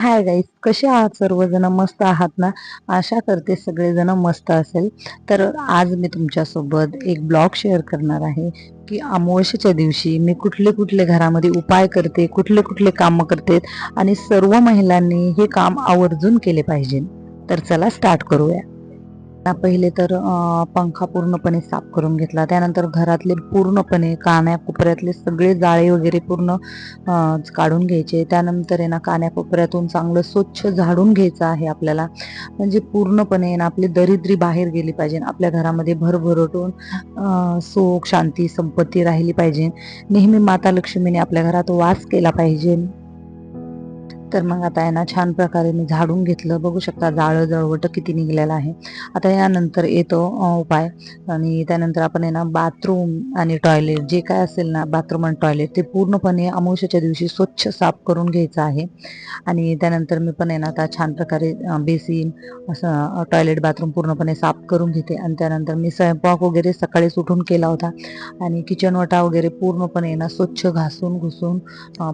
Hi guys कसे आहात सर्वजण? मस्त आहात ना? आशा करते सगळेजण मस्त असेल. तर आज मी तुमच्यासोबत एक ब्लॉग शेअर करणार आहे की अमावस्येच्या दिवशी मी कुठले कुठले घरामध्ये उपाय करते कुठले कुठले कामं करते आणि सर्व महिलांनी हे काम आवर्जून केले पाहिजे. तर चला स्टार्ट करूया. पहिले तर पंखा पूर्णपणे साफ करून घेतला. त्यानंतर घरातले पूर्णपणे कान्या कोपऱ्यातले सगळे जाळे वगैरे पूर्ण काढून घ्यायचे. त्यानंतर आहे ना कान्या कोपऱ्यातून चांगलं स्वच्छ झाडून घ्यायचं आहे आपल्याला. म्हणजे पूर्णपणे ना आपली दरिद्री बाहेर गेली पाहिजे. आपल्या घरामध्ये भरभरटून सुख शांती संपत्ती राहिली पाहिजे. नेहमी माता लक्ष्मीने आपल्या घरात वास केला पाहिजे. तर मग आता यांना छान प्रकारे मी झाडून घेतलं. बघू शकता जाळं जळवट किती निघलेलं आहे. आता यानंतर येतो उपाय. आणि त्यानंतर आपण आहे ना बाथरूम आणि टॉयलेट जे काय असेल ना बाथरूम आणि टॉयलेट ते पूर्णपणे अमावश्याच्या दिवशी स्वच्छ साफ करून घ्यायचं आहे. आणि त्यानंतर मी पण आहे ना आता छान प्रकारे बेसिन असं टॉयलेट बाथरूम पूर्णपणे साफ करून घेते. आणि त्यानंतर मी स्वयंपाक वगैरे सकाळीच उठून केला होता. आणि किचनवटा वगैरे पूर्णपणे ना स्वच्छ घासून घुसून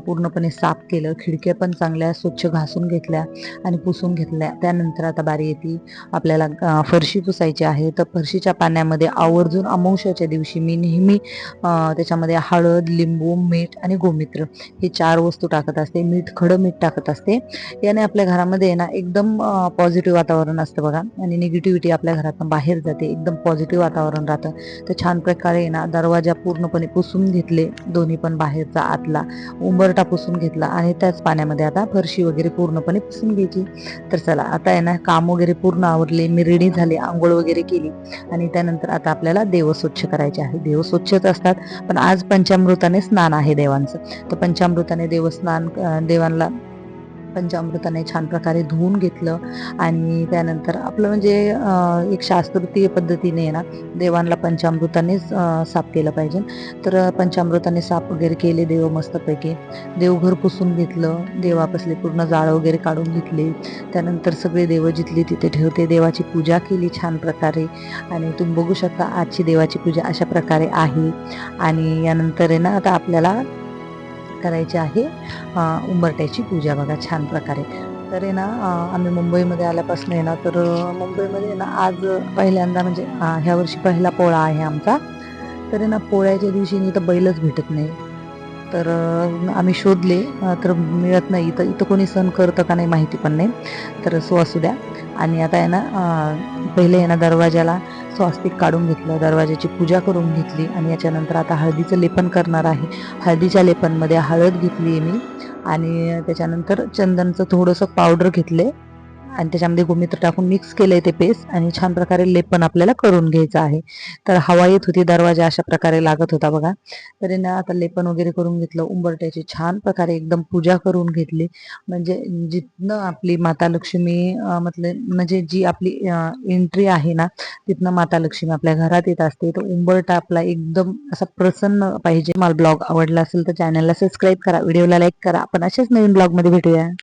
पूर्णपणे साफ केलं. खिडक्या पण चांगल्या स्वच्छ घासून घेतल्या आणि पुसून घेतल्या. त्यानंतर आता बारी येते. आपल्याला फरशी पुसायची आहे. तर फरशीच्या पाण्यामध्ये आवर्जून अमावश्याच्या दिवशी मी नेहमी त्याच्यामध्ये हळद लिंबू मीठ आणि गोमित्र हे चार वस्तू टाकत असते. मीठ खडं मीठ टाकत असते. याने आपल्या घरामध्ये आहे ना एकदम पॉझिटिव्ह वातावरण असतं बघा. आणि निगेटिव्हिटी आपल्या घरातून बाहेर जाते. एकदम पॉझिटिव्ह वातावरण राहतं. तर छान प्रकारे ना दरवाजा पूर्णपणे पुसून घेतले. दोन्ही पण बाहेरचा आतला उंबरटा पुसून घेतला. आणि त्याच पाण्यामध्ये आता फरशी वगैरे पूर्णपणे पुसून घ्यायची. तर चला आता आहे ना काम वगैरे पूर्ण आवरले मी रेडी झाले आंघोळ वगैरे केली. आणि त्यानंतर आता आपल्याला देव स्वच्छ करायचे आहे. देव स्वच्छच असतात पण आज पंचामृताने स्नान आहे देवांचं. तर पंचामृताने देवस्नान देवांना पंचामृताने छान प्रकारे धुवून घेतलं आणि त्यानंतर आपलं म्हणजे एक शास्त्रोक्तीय पद्धतीने आहे ना देवांना पंचामृतानेच साफ केलं पाहिजे. तर पंचामृताने साफ वगैरे केले देव मस्तपैकी देवघर पुसून घेतलं देवापासले पूर्ण जाळं वगैरे काढून घेतले. त्यानंतर सगळे देव जिथले तिथे ठेवते देवाची पूजा केली छान प्रकारे. आणि तुम्ही बघू शकता आजची देवाची पूजा अशा प्रकारे आहे. आणि यानंतर आहे ना आता आपल्याला करायची आहे. उंबरट्याची पूजा बघा छान प्रकारे. तर आहे ना आम्ही मुंबईमध्ये आल्यापासून आहे ना तर मुंबईमध्ये आहे ना आज पहिल्यांदा म्हणजे ह्या वर्षी पहिला पोळा आहे आमचा. तर आहे ना पोळ्याच्या दिवशी इथं बैलच भेटत नाही. तर आम्ही शोधले तर मिळत नाही. इथं इथं कोणी सण करतं का नाही माहिती पण नाही. तर सो असू द्या. आणि आता आहे ना पहिले आहे ना दरवाजाला स्वास्तिक काढून घेतलं दरवाजाची पूजा करून घेतली आणि याच्यानंतर आता हळदीचं लेपन करणार आहे. हळदीच्या लेपनमध्ये हळद घेतली आहे मी आणि त्याच्यानंतर चंदनचं थोडंसं पावडर घेतले. आणि त्याच्यामध्ये गोमित्र टाकून मिक्स केलंय ते पेस्ट आणि छान प्रकारे लेपन आपल्याला करून घ्यायचं आहे. तर हवा येत होती दरवाजा अशा प्रकारे लागत होता बघा. तरी ना आता लेपन वगैरे करून घेतलं उंबरट्याची छान प्रकारे एकदम पूजा करून घेतली. म्हणजे जिथनं आपली माता लक्ष्मी मतलब म्हणजे जी आपली एंट्री आहे ना तिथनं माता लक्ष्मी आपल्या घरात येत असते. तर उंबरटा आपला एकदम असा प्रसन्न पाहिजे. मला ब्लॉग आवडला असेल तर चॅनलला सबस्क्राईब करा व्हिडिओला लाईक करा. आपण अशाच नवीन ब्लॉगमध्ये भेटूया.